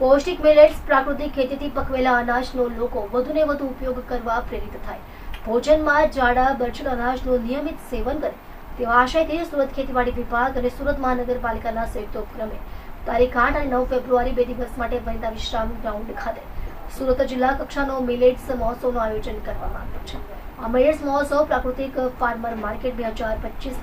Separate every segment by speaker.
Speaker 1: પૌષ્ટિક મિલેટ્સ પ્રાકૃતિક ખેતીથી પકવેલા અનાજનો લોકો વધુને વધુ ઉપયોગ કરવા પ્રેરિત થાય. ભોજનમાં જાડા, બરછટ અનાજનું નિયમિત સેવન કરે. તેવા આશયથી સુરત ખેતીવાડી વિભાગ અને સુરત મહાનગરપાલિકાના સંયુક્ત ઉપક્રમે તારીખ આઠ અને નવ ફેબ્રુઆરી બે દિવસ માટે વનિતા વિશ્રામ ગ્રાઉન્ડ ખાતે સુરત જિલ્લા કક્ષાનો મિલેટ્સ મહોત્સવનું આયોજન કરવામાં આવ્યું છે. આ મિલેટ્સ મહોત્સવ પ્રાકૃતિક ફાર્મર માર્કેટ બે હજાર પચીસ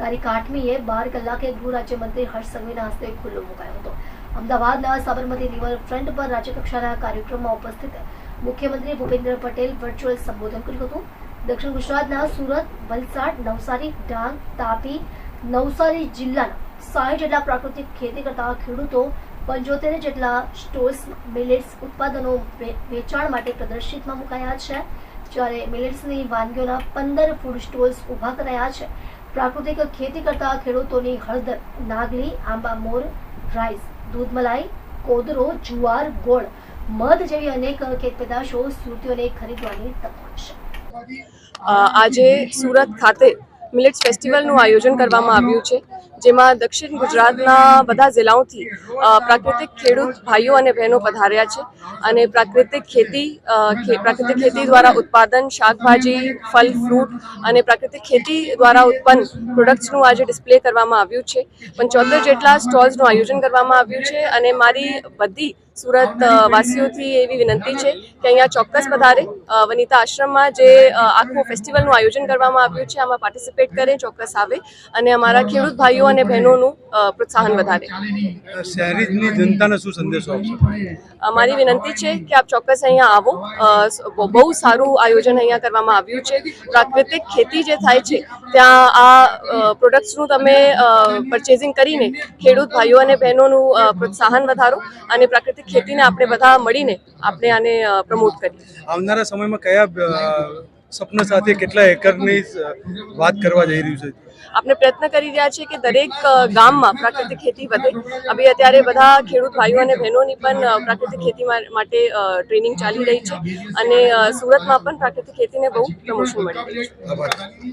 Speaker 1: તારીખ આઠમીએ બાર કલાકે ગૃહ રાજ્યમંત્રી હર્ષ સંઘવીના હસ્તે ખુલ્લો મુકાયો હતો અમદાવાદના સાબરમતી રિવરફ્રન્ટ પર રાજ્યકક્ષાના કાર્યક્રમમાં ઉપસ્થિત મુખ્યમંત્રી ભૂપેન્દ્ર પટેલ વર્ચ્યુઅલ સંબોધન કર્યું હતું દક્ષિણ ગુજરાતના સુરત વલસાડ નવસારી ડાંગ તાપી નવસારી જિલ્લાના સાઠ જેટલા પ્રાકૃતિક ખેતી કરતા ખેડૂતો પંચોતેર જેટલા સ્ટોલ્સ મિલેટ્સ ઉત્પાદનો વેચાણ માટે પ્રદર્શિતમાં મુકાયા છે જ્યારે મિલેટ્સની વાનગીઓના પંદર ફૂડ સ્ટોલ્સ ઊભા કરાયા છે પ્રાકૃતિક ખેતી કરતા ખેડૂતોની હળદર, નાગલી, આંબા, મોર, રાઈસ, દૂધ મલાઈ, કોદરો, જુવાર, ગોળ, મધ જેવી અનેક ખેત પેદાશો સુરતીઓને ખરીદવાની તક મળશે.
Speaker 2: આજે સુરત ખાતે મિલેટ્સ ફેસ્ટિવલનું આયોજન કરવામાં આવ્યું છે, જેમાં દક્ષિણ ગુજરાતના બધા જિલ્લાઓથી પ્રાકૃતિક ખેડૂત ભાઈઓ અને બહેનો પધાર્યા છે અને પ્રાકૃતિક ખેતી પ્રાકૃતિક ખેતી દ્વારા ઉત્પાદન, શાકભાજી, ફલ, ફ્રૂટ અને પ્રાકૃતિક ખેતી દ્વારા ઉત્પન્ન પ્રોડક્ટ્સનું આજે ડિસ્પ્લે કરવામાં આવ્યું છે. પંચોતેર જેટલા સ્ટોલ્સનું આયોજન કરવામાં આવ્યું છે અને મારી બધી સુરત વાસીઓથી એવી વિનંતી છે કે અહીંયા ચોક્કસ પધારે અ, વનિતા આશ્રમમાં જે આખું ફેસ્ટિવલનું આયોજન કરવામાં આવ્યું છે આમાં પાર્ટિસિપેટ કરે ચોક્કસ આવે અને અમારા ખેડૂત ભાઈઓ અને બહેનોનું પ્રોત્સાહન વધારે.
Speaker 3: શહેરીની જનતાને શું સંદેશો આપશો?
Speaker 2: અમારી વિનંતી છે કે આપ ચોક્કસ અહીંયા આવો. બહુ સારું આયોજન અહીંયા કરવામાં આવ્યું છે. પ્રાકૃતિક ખેતી જે થાય છે ત્યાં આ પ્રોડક્ટ્સનું તમે પરચેઝિંગ કરીને ખેડૂત ભાઈઓ અને બહેનોનું પ્રોત્સાહન વધારો અને પ્રાકૃતિક ખેતીને આપણે બધા મળીને આપણે આને પ્રમોટ કરીએ.
Speaker 3: આવનારા સમયમાં કયા સપના સાથે કેટલા એકરની વાત કરવા જઈ રહ્યું છે?
Speaker 2: આપણે પ્રયત્ન કરી રહ્યા છીએ કે દરેક ગામમાં પ્રાકૃતિક ખેતી વધે. હવે અત્યારે બધા ખેડૂત ભાઈઓ અને બહેનોની પણ પ્રાકૃતિક ખેતી માટે ટ્રેનિંગ ચાલી રહી છે. અને સુરતમાં પણ પ્રાકૃતિક ખેતીને બહુ પ્રમોશન મળી રહ્યું છે.